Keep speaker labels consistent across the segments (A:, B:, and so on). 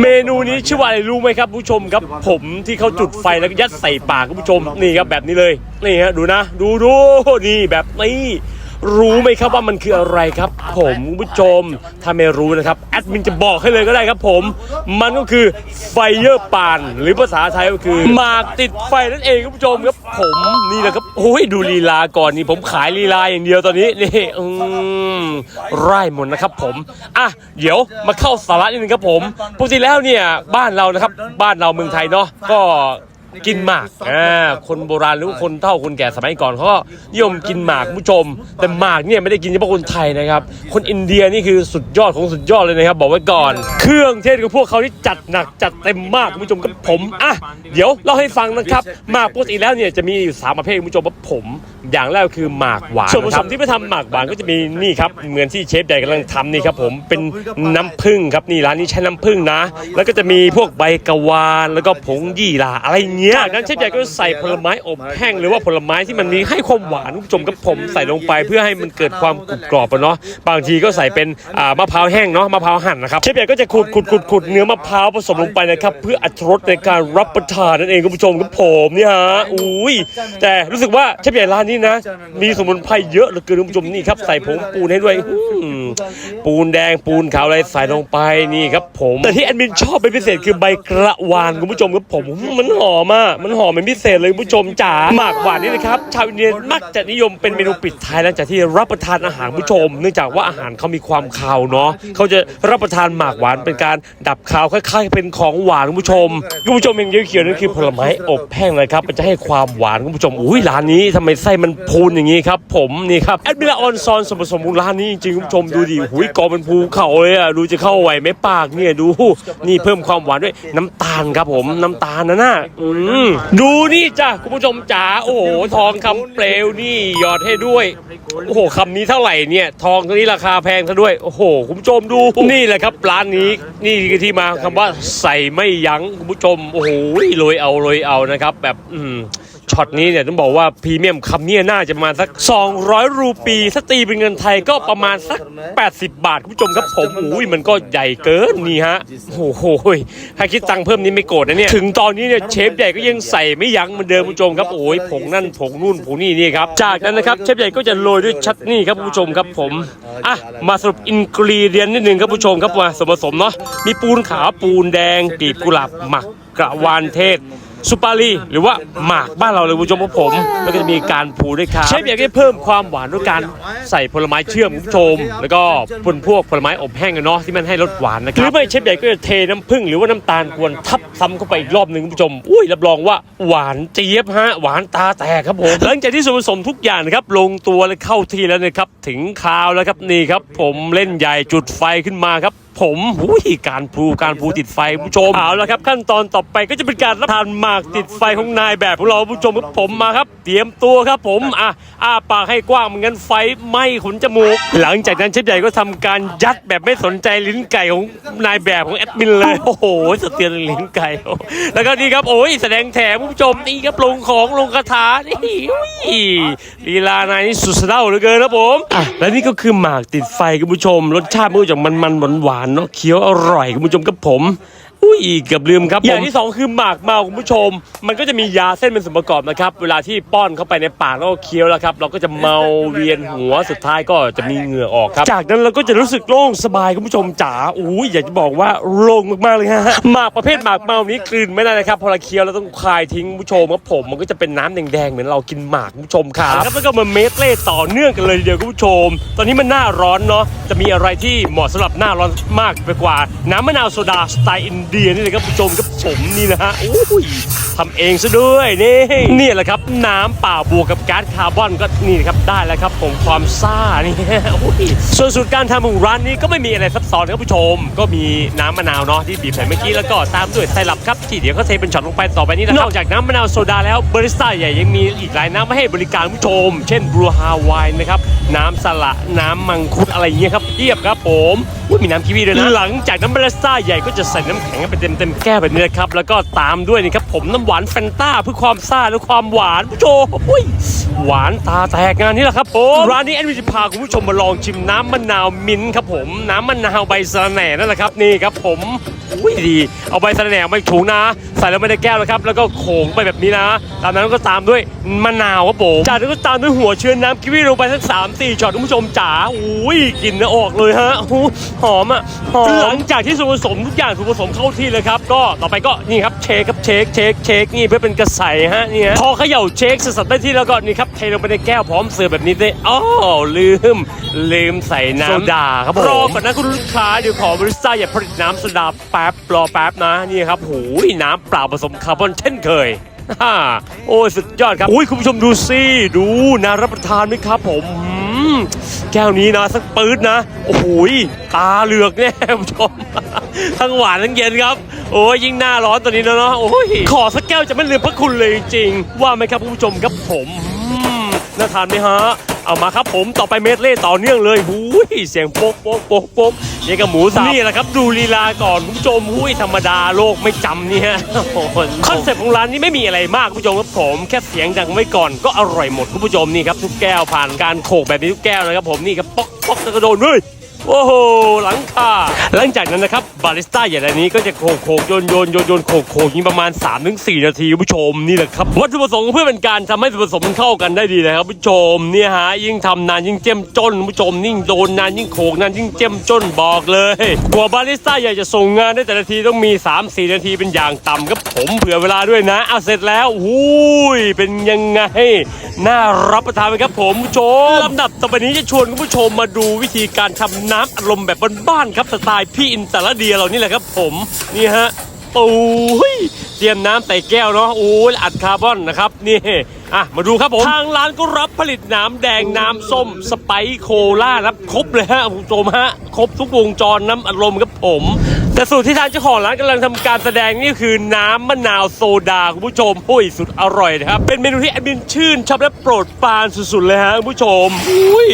A: เมนูนี้ชื่อว่าอะไรรู้ไหมครับผู้ชมครับ ผมที่เขาจุดไฟแล้วก็ยัดใส่ปากคุณผู้ชมนี่ครับแบบนี้เลยนี่ฮะดูนะ ดูดูนี่แบบนี้ รู้ไหมครับว่ามันคืออะไรครับ ผมคุณผู้ชมถ้าไม่รู้นะครับแอดมินจะบอกให้เลยก็ได้ครับผม มันก็คือไฟเยอร์ปาน หรือภาษาไทยก็คือหมากติดไฟนั่นเองคุณผู้ชมครับ ผมนี่แหละครับโอ้ยดูลีลาก่อนนี่ผมขายลีลาอย่างเดียวตอนนี้นี่อืมไร่หมดนะครับ ผมอะเดี๋ยวมาเข้าสาระนิดนึงครับผมปกติแล้วเนี่ยบ้านเรานะครับ บ้านเราเมืองไทยเนาะก็ กินหมากอ่าคนโบราณหรือว่าคนเฒ่าคนแก่สมัยก่อนเขาก็นิยมกินหมากคุณผู้ชม แต่หมากเนี่ยไม่ได้กินเฉพาะคนไทยนะครับ คนอินเดียนี่คือสุดยอดของสุดยอดเลยนะครับ บอกไว้ก่อน เครื่องเทศของพวกเขาที่จัดหนักจัดเต็มมากคุณผู้ชมกับผมอะเดี๋ยวเล่าให้ฟังนะครับหมากปกติแล้วเนี่ยจะมีอยู่สามประเภทคุณผู้ชมกับผมอย่างแรกคือหมากหวานส่วนผสมที่ไปทำหมากหวานก็จะมีนี่ครับเหมือนที่เชฟใหญ่กำลังทำนี่ครับผมเป็นน้ำผึ้งครับนี่ร้านนี้ใช้น้ำผึ้งนะ แล้วก็จะมีพวกใบกะวานแล้วก็ผงยี่หร่าอะไรเงี้ยจากนั้นเชฟใหญ่ก็ใส่ผลไม้อบแห้งหรือว่าผลไม้ที่มันมีให้ความหวานคุณผู้ชมกับผมใส่ลงไปเพื่อให้มันเกิดความกรุบกรอบอะเนาะบางทีก็ใส่เป็นอ่ามะพร้าวแห้งเนาะมะพร้าวหั่นนะครับเชฟใหญ่ก็จะขูดขูดขูดขูดเนื้อมะพร้าวผสมลงไปนะครับเพื่ออรรถรสในการรับประทานนั่นเองคุณผู้ชมกับผมเนี่ยฮะอุ้ยแต่รู้สึกว่าเชฟใหญ่ร้านนี้นะ มีสมุนไพรเยอะเหลือเกินคุณผู้ชมนี่ครับใส่ผงปูนให้ด้วยอืมปูนแดงปูนขาวอะไรใส่ลงไปนี่ครับผมแต่ที่แอดมินชอบเป็นพิเศษคือใบกระวานคุณผู้ชมครับผมมันหอมอะมันหอมเป็นพิเศษเลยคุณผู้ชมจ๋าหมากหวานนี่นะครับชาวอินเดียมักจะนิยมเป็นเมนูปิดท้ายหลังจากที่รับประทานอาหารผู้ชม เนื่องจากว่าอาหารเขามีความคาวเนาะเขาจะรับประทานหมากหวานเป็นการดับคาวคล้ายๆ เป็นของหวานคุณผู้ชมคุณผู้ชมเห็นเขียวๆนั่นคือผลไม้อบแห้งเลยครับมันจะให้ความหวานคุณผู้ชมอุ้ยร้านนี้ทำไมไส้มันพูนอย่างนี้ครับ ผมนี่ครับแอดมิลาออนซอนส่วนผสมร้านนี้จริงๆคุณผู้ชมดูดิหุยกอเป็นภูเขาเลยอะดูจะเข้าไหวไหมปากเนี่ยดูนี่เพิ่มความหวานด้วยน้ำตาลครับผมน้ำตาลนะน่ะอืมดูนี่จ้ะคุณผู้ชมจ๋าโอ้โหทองคำเปลวนี่หยอดให้ด้วย โอ้โหคำนี้เท่าไหร่เนี่ย ทองตัวนี้ราคาแพงซะด้วย โอ้โห คุณผู้ชมดูนี่แหละครับร้านนี้นี่คือที่มาคำว่าใส่ไม่ยั้งคุณผู้ชมโอ้โหโรยเอาโรยเอานะครับ แบบ อืม ช็อตนี้เนี่ยต้องบอกว่าพรีเมียมคำนี้น่าจะประมาณสัก 200 รูปีถ้าตีเป็นเงินไทยก็ประมาณสัก 80 บาท คุณผู้ชมครับผมอุ้ยมันก็ใหญ่เกินนี่ฮะโอ้โหถ้าคิดตังค์เพิ่มนี้ไม่โกรธนะเนี่ยถึงตอนนี้เนี่ยเชฟใหญ่ก็ยังใส่ไม่ยั้งเหมือนเดิมคุณผู้ชมครับโอ้ยผงนั่นผงนู่นผงนี่นี่ครับจากนั้นนะครับเชฟใหญ่ก็จะโรยด้วยชัตนี่ครับคุณผู้ชมครับผมอะมาสรุปอินกรีเดียนนิดนึงครับผู้ชมครับมาส่วนผสมเนาะมีปูนขาวปูนแดงกลีบกุหลาบหมักกระวานเทศ สุปารีหรือว่าหมากบ้านเราเลยคุณผู้ชมครับผม แล้วก็จะมีการผูด้วยครับเชฟอยากให้เพิ่มความหวานด้วยการใส่ผลไม้เชื่อมคุณผู้ชม แล้วก็พวกพวกผลไม้อบแห้งอะเนาะที่มันให้รสหวานนะครับหรือไม่เชฟใหญ่ก็จะเทน้ำผึ้งหรือว่าน้ำตาลกวนทับซ้ำเข้าไปอีกรอบหนึ่งคุณผู้ชมอุ้ยรับรองว่าหวานเจี๊ยบฮะหวานตาแตกครับผมหลังจากที่ส่วนผสมทุกอย่างนะครับลงตัวและเข้าที่แล้วนะครับถึงคราวแล้วครับนี่ครับ ผมเล่นใหญ่จุดไฟขึ้นมาครับ ผมหุยการพูการพูติดไฟผู้ชมเอาละครับขั้นตอนต่อไปก็จะเป็นการรับทานหมากติดไฟของนายแบบของเราผู้ชมครับผมมาครับ เตรียมตัวครับผมอะอ้าปากให้กว้างเหมือนกันไฟไหม้ขนจมูก หลังจากนั้นเชฟใหญ่ก็ทำการยัดแบบไม่สนใจลิ้นไก่ของนายแบบของแอดมินเลยโอ้โหสะเทือนลิ้นไก่แล้วก็นี่ครับโอ้ยแสดงแถมผู้ชมนี่ครับลงของลงคาถานี่ลีลานายนี่สุดสะเด้าเหลือเกินครับผมอะและนี่ก็คือหมากติดไฟคุณผู้ชม รสชาติมันก็จะมันๆหวานๆเนาะเคี้ยวอร่อยคุณผู้ชมกับผม อุ้ยเกือบลืมครับอย่างที่สองคือหมากเมาคุณผู้ชม มันก็จะมียาเส้นเป็นส่วนประกอบนะครับ เวลาที่ป้อนเข้าไปในปากแล้วก็เคี้ยวแล้วครับ เราก็จะเมาเวียนหัวสุดท้ายก็จะมีเหงื่อออกครับ จากนั้นเราก็จะรู้สึกโล่งสบายคุณผู้ชมจ๋าอุ้ยอยากจะบอกว่าโล่งมากๆเลยฮะหมากประเภทหมากเมานี้กลืนไม่ได้นะครับพอเราเคี้ยวแล้วต้องคายทิ้งคุณผู้ชมครับผมมันก็จะเป็นน้ำแดงๆเหมือนเรากินหมากคุณผู้ชมครับแล้วก็มาเมดเล่ต่อเนื่องกันเลยทีเดียวคุณผู้ชม ตอนนี้มันหน้าร้อนเนาะจะมีอะไรที่เหมาะสำหรับหน้าร้อนมากไปกว่า น้ำมะนาวโซดาสไตล์อินเดียนี่เลยครับผู้ชมกับผมนี่นะฮะอุ้ยทำเองซะด้วยนี่นี่แหละครับ น้ำเปล่าบวกกับก๊าซคาร์บอนก็นี่นะครับได้แล้วครับผมความซ่านี่อุ้ยส่วนสูตรการทำของร้านนี้ก็ไม่มีอะไรซับซ้อนครับผู้ชม ก็มีน้ำมะนาวเนาะที่บีบใส่เมื่อกี้แล้วก็ตามด้วยไซรัปครับที่เดี๋ยวเขาเทเป็นช็อตลงไปต่อไปนี้นะครับนอกจากน้ำมะนาวโซดาแล้วบาริสต้าใหญ่ยังมีอีกหลายน้ำมาให้บริการผู้ชม เช่นบรูฮาวายนะครับน้ำสละน้ำมังคุดอะไรอย่างเงี้ยครับเพียบครับผมอุ๊ยมีน้ำกีวีด้วยนะหลังจากน้ำบาริสต้าใหญ่ก็จะใส่น้ำแข็งงกันไปเต็มเต็มๆแก้วแบบนี้นะครับ แล้วก็ตามด้วยนี่ครับผมน้ำหวานแฟนต้าเพื่อความซ่าและความหวานผู้ชมอุ้ยหวานตาแตกงานนี้แหละครับผมร้านนี้แอดมินจะพาคุณผู้ชมมาลองชิมน้ำมะนาวมิ้นครับผมน้ำมะนาวใบสะแหน่นั่นแหละครับนี่ครับผมอุ้ยดี เอาใบสะแหน่ไม่ถุงนะ ใส่ลงไปในแก้วนะครับ แล้วก็โขงไปแบบนี้นะ ตามนั้นก็ตามด้วยมะนาวครับผมจากนั้นก็ตามด้วยหัวเชื้อน้ำกิวีลงไปสักสามสี่ช็อตคุณผู้ชมจ๋าอุ้ยกลิ่นนะออกเลยฮะหอมอะหอมหลังจากที่ส่วนผสมทุกอย่างถูกผสมเข้าที่เลยครับ ก็ต่อไปก็นี่ครับเชคครับเชคเชคเชคนี่เพื่อเป็นกระใสฮะนี่ฮะพอเขย่าเชคเสร็จสับได้ที่แล้วก็นี่ครับเทลงไปในแก้วพร้อมเสิร์ฟแบบนี้ได้อ๋อลืม ลืมใส่น้ำโซดาครับผมรอก่อนนะคุณลูกค้าเดี๋ยวขอบริสต้าอย่าผลิตน้ำโซดาแป๊บรอแป๊บนะนี่ครับหูยน้ำเปล่าผสมคาร์บอนเช่นเคยฮ่าโอ้ยสุดยอดครับอุ้ยคุณผู้ชมดูสิดูน่ารับประทานไหมครับผมอืมแก้วนี้นะสักปื๊ดนะ โอ้โหยตาเหลือกแน่คุณผู้ชมทั้งหวานทั้งเย็นครับ โอ้ยยิ่งหน้าร้อนตอนนี้แล้วเนาะโอ้ยขอสักแก้วจะไม่ลืมพระคุณเลยจริงๆว่าไหมครับคุณผู้ชมครับผมอืมน่าทานไหมฮะ เอามาครับผมต่อไปเมดเล่ต่อเนื่องเลยหูยเสียงโป๊กโป๊กโป๊กโป๊กนี่กับหมูสับนี่แหละครับดูลีลาก่อนคุณผู้ชมหุยธรรมดาโลกไม่จำนี่ฮะโอ้โหคอนเซ็ปต์ของร้านนี้ไม่มีอะไรมากคุณผู้ชมครับผมแค่เสียงดังไว้ก่อนก็อร่อยหมดคุณผู้ชมนี่ครับทุกแก้วผ่านการโขกแบบนี้ทุกแก้วนะครับผมนี่ครับป๊อกป๊อกแล้วก็โดนเฮ้ย โอ้โหหลังคาหลังจากนั้นนะครับบาริสต้าอย่างอันนี้ก็จะโขกโขกโยนโยนโยนโยนโขกโขกยิงประมาณ 3-4 นาทีคุณผู้ชมนี่แหละครับวัตถุประสงค์เพื่อเป็นการทำให้ส่วนผสมมันเข้ากันได้ดีนะครับผู้ชมเนี่ยฮะยิ่งทำนานยิ่งเจ้มจนคุณผู้ชมยิ่งโดนนานยิ่งโขกนานยิ่งเจ้มจนบอกเลยกว่าบาริสต้าอยากจะส่งงานได้แต่ละทีต้องมี 3-4 นาทีเป็นอย่างต่ำครับผมเผื่อเวลาด้วยนะเอาเสร็จแล้วอุ้ยเป็นยังไงน่ารับประทานไหมครับผมผู้ชมลำดับต่อไปนี้จะชวนคุณผู้ชมมาดูวิธีการทำน้ำอารมณ์แบบบ้านๆครับสไตล์พี่อินต่ละเดียเรานี่แหละครับผมนี่ฮะโอ้ยเตรียมน้ำใส่แก้วเนาะโอ้ยอัดคาร์บอนนะครับนี่อะมาดูครับผมทางร้านก็รับผลิตน้ำแดงน้ำส้มสไปซ์โคล่ารับครบเลยฮะคุณผู้ชมฮะครบทุกวงจรน้ำอารมณ์ครับผมแต่สูตรที่ทางเจ้าของร้านกำลังทำการแสดงนี่คือน้ำมะนาวโซดาคุณผู้ชมหุ้ยสุดอร่อยนะครับเป็นเมนูที่แอดมินชื่นชอบและโปรดปรานสุดๆเลยฮะคุณผู้ชมอุ้ย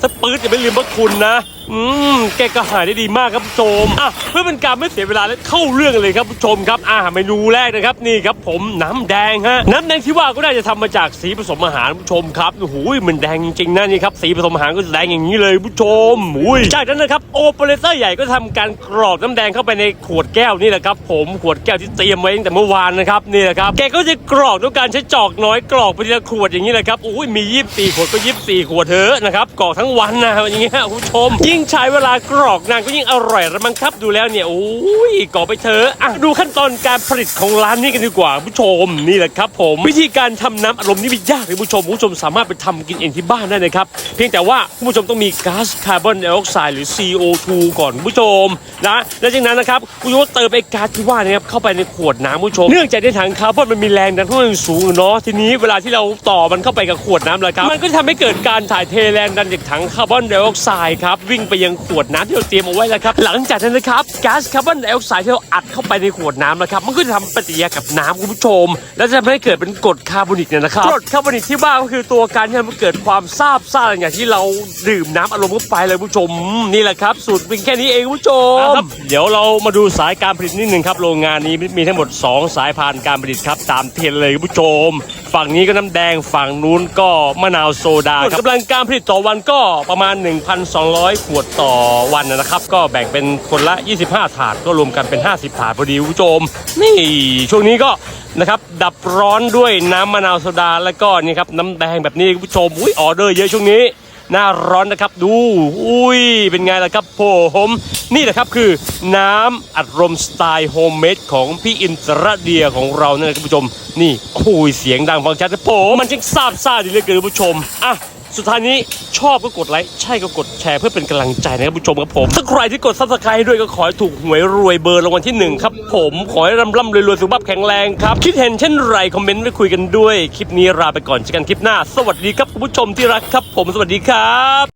A: ถ้าปื๊ดอย่าไม่ลืมพระคุณนะ อืมแกก็หายได้ดีมากครับผู้ชมอะเพื่อเป็นการไม่เสียเวลาและเข้าเรื่องเลยครับผู้ชมครับอ่าเมนูแรกนะครับนี่ครับผมน้ำแดงฮะน้ำแดงที่ว่าก็น่าจะทำมาจากสีผสมอาหารผู้ชมครับโอ้โหมันแดงจริงๆนะนี่ครับสีผสมอาหารก็แดงอย่างนี้เลยผู้ชมอุ้ยจากนั้นนะครับโอเปอเรเตอร์ใหญ่ก็ทำการกรอกน้ำแดงเข้าไปในขวดแก้วนี่แหละครับผมขวดแก้วที่เตรียมไว้ตั้งแต่เมื่อวานนะครับนี่แหละครับแกก็จะกรอกด้วยการใช้จอกน้อยกรอกไปทีละขวดอย่างนี้แหละครับอุ้ยมียี่สิบสี่ขวดก็ยี่สิบสี่ขวดเถอะนะครับกรอกทั้งวันนะอย่างเงี้ยผู้ชมยิ่ง่งใช้เวลากรอกนานก็ยิ่งอร่อยระมังครับดูแล้วเนี่ยโอ้ยกรอไปเถอะอะดูขั้นตอนการผลิตของร้านนี้กันดีกว่าผู้ชมนี่แหละครับผมวิธีการทำน้ำอารมณ์นี่ไม่ยากเลยผู้ชมผู้ชมสามารถไปทำกินเองที่บ้านได้นะครับเพียงแต่ว่าผู้ชมต้องมีก๊าซคาร์บอนไดออกไซด์หรือ CO2 ก่อนผู้ชมนะและจากนั้นนะครับคุณผู้ชมเติมไอ้ก๊าซที่ว่านะครับเข้าไปในขวดน้ำผู้ชม เนื่องจากในถังคาร์บอนมันมีแรงดันค่อนข้างสูงเนาะทีนี้เวลาที่เราต่อมันเข้าไปกับขวดน้ำแล้วครับมันก็จะทำให้เกิดการถ่ายเทแรงดันจากถังคาร์บอนไดออกไซด์ครับวิ่งไปยังขวดน้ำที่เราเตรียมเอาไว้แล้วครับ หลังจากนั้นนะครับก๊าซคาร์บอนไดออกไซด์ที่เราอัดเข้าไปในขวดน้ำนะครับ มันก็จะทำปฏิกิริยากับน้ำคุณผู้ชม แล้วจะทำให้เกิดเป็นกรดคาร์บอนิกเนี่ยนะครับกรดคาร์บอนิกที่ว่าก็คือตัวการที่ทำให้เกิดความซาบซ่านอย่างที่เราดื่มน้ำอารมณ์เข้าไปเลยคุณผู้ชมนี่แหละครับสูตรเป็นแค่นี้เองคุณผู้ชมครับเดี๋ยวเรามาดูสายการผลิตนิดนึงครับโรงงานนี้มีทั้งหมด 2 สายพานการผลิตครับตามเทรนเลยคุณผู้ชม ฝั่งนี้ก็น้ำแดงฝั่งนู้นก็มะนาวโซดาครับกำลังการผลิตต่อวันก็ประมาณ 1,200ขวดต่อวันนะครับ ก็แบ่งเป็นคนละ 25 ถาดก็รวมกันเป็น 50 ถาดพอดีคุณผู้ชม นี่ช่วงนี้ก็นะครับดับร้อนด้วยน้ำมะนาวโซดาแล้วก็นี่ครับน้ำแดงแบบนี้คุณผู้ชมอุ้ยออเดอร์เยอะช่วงนี้หน้าร้อนนะครับดู อุ้ยเป็นไงล่ะครับผม นี่แหละครับคือน้ำอัดลมสไตล์โฮมเมดของพี่อินทรเดียของเราเนี่ยนะคุณผู้ชม นี่โอ้ยเสียงดังฟังชัดนะผมมันช่างซาบซ่าดีเหลือเกินคุณผู้ชมอะสุดท้ายนี้ชอบก็กดไลค์ใช่ก็กดแชร์เพื่อเป็นกำลังใจนะครับผู้ชมครับผม ถ้าใครที่กดซับสไครต์ด้วยก็ขอให้ถูกหวยรวยเบอร์รางวัลที่หนึ่งครับผม ขอให้ร่ำร่ำรวยรวยสุขภาพแข็งแรงครับ คิดเห็นเช่นไร คอมเมนต์ไว้คุยกันด้วย คลิปนี้ลาไปก่อนเจอกันคลิปหน้า สวัสดีครับคุณผู้ชมที่รักครับผมสวัสดีครับ